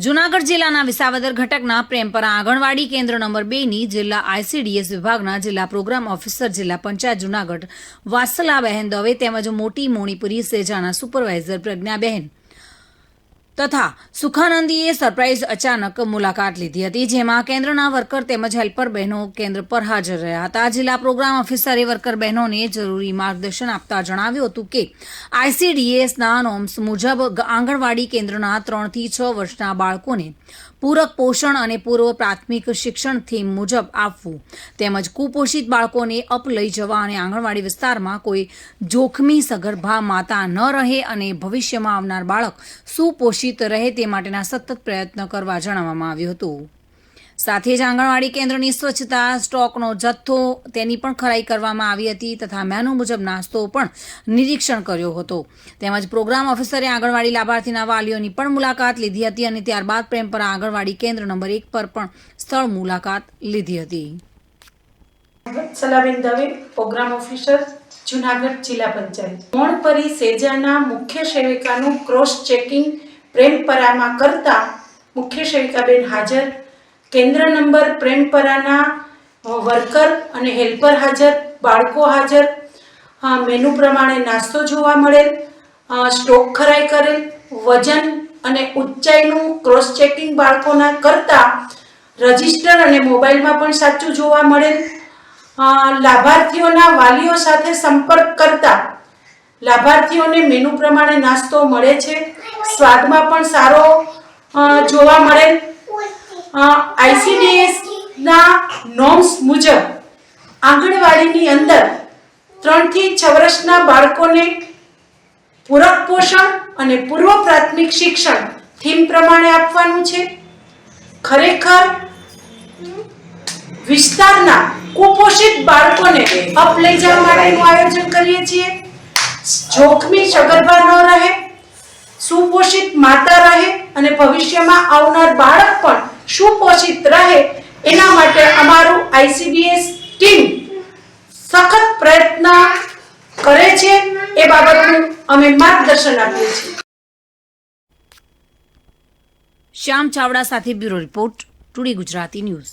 જૂનાગઢ જિલ્લાના વિસાવદર ઘટકના પ્રેમપરા આંગણવાડી કેન્દ્ર નંબર બેની જિલ્લા આઈસીડીએસ વિભાગના જિલ્લા પ્રોગ્રામ ઓફિસર જિલ્લા પંચાયત જૂનાગઢ વાસલાબહેન દવે તેમજ મોટી મોણીપુરી સેજાના સુપરવાઇઝર પ્રજ્ઞાબહેન તથા સુખાનંદીએ સરપ્રાઇઝ અચાનક મુલાકાત લીધી હતી, જેમાં કેન્દ્રના વર્કર તેમજ હેલ્પર બહેનો કેન્દ્ર પર હાજર રહ્યા હતા. જિલ્લા પ્રોગ્રામ ઓફિસરે વર્કર બહેનોને જરૂરી માર્ગદર્શન આપતા જણાવ્યું હતું કે, આઈસીડીએસના નોમ્સ મુજબ આંગણવાડી કેન્દ્રના ત્રણથી છ વર્ષના બાળકોને પૂરક પોષણ અને પૂર્વ પ્રાથમિક શિક્ષણ થીમ મુજબ આપવું. તેમજ કુપોષિત બાળકોને અપ લઈ જવા અને આંગણવાડી વિસ્તારમાં કોઈ જોખમી સગર્ભા માતા ન રહે અને ભવિષ્યમાં આવનાર બાળક સુપોષિત રહે તે માટેના સતત પ્રયત્ન કરવા જણાવવામાં આવ્યું હતું. સાથે જ આંગણવાડી કેન્દ્રની સ્વચ્છતા, સ્ટોકનો જથ્થો તેની પણ ખરાઈ કરવામાં આવી હતી તથા મેનુ મુજબ નાસ્તો પણ નિરીક્ષણ કર્યો હતો. તેમજ પ્રોગ્રામ ઓફિસરે આંગણવાડી લાભાર્થીના વાલીઓની પણ મુલાકાત લીધી હતી અને ત્યારબાદ પ્રેમપરા આંગણવાડી કેન્દ્ર નંબર એક પર પણ સ્થળ મુલાકાત લીધી હતી. સલાબેન દવે, પ્રોગ્રામ ઓફિસર, જુનાગઢ જિલ્લા પંચાયત. મોણપરી સેજાના મુખ્ય સેવિકાનું ક્રોસ ચેકિંગ પ્રેમપરામાં કરતા મુખ્ય સેવિકાબેન હાજર કેન્દ્ર નંબર પ્રેમપરાના વર્કર અને હેલ્પર હાજર, બાળકો હાજર. મેનુ પ્રમાણે નાસ્તો જોવા મળેલ સ્ટોક ખરાઈ કરેલ, વજન અને ઊંચાઈનું ક્રોસ ચેકિંગ બાળકોના કરતાં રજિસ્ટર અને મોબાઈલમાં પણ સાચું જોવા મળેલ. લાભાર્થીઓના વાલીઓ સાથે સંપર્ક કરતા લાભાર્થીઓને મેનુ પ્રમાણે નાસ્તો મળે છે. સ્વાદમાં પણ સારો જોવા મળેલ. આઈસીડીએસ ના નોર્મ્સ મુજબ આંગણવાડીની અંદર ત્રણથી છ વર્ષના બાળકોને પૂરક પોષણ અને પૂર્વ પ્રાથમિક શિક્ષણ થીમ પ્રમાણે આપવાનું છે. ખરેખર વિસ્તારના કુપોષિત બાળકોને અપ લઈ જવા માટેનું આયોજન કરીએ છીએ. જોખમી સગર્ભા ન રહે, સુપોષિત માતા રહે અને ભવિષ્યમાં આવનાર બાળક પણ સુપોષિત રહે એના માટે અમારું આઈસીડીએસ ટીમ સખત પ્રયત્ન કરે છે એ બાબતનું અમે માર્ગદર્શન આપીએ છીએ. શ્યામ ચાવડા સાથે bureau report today Gujarati news.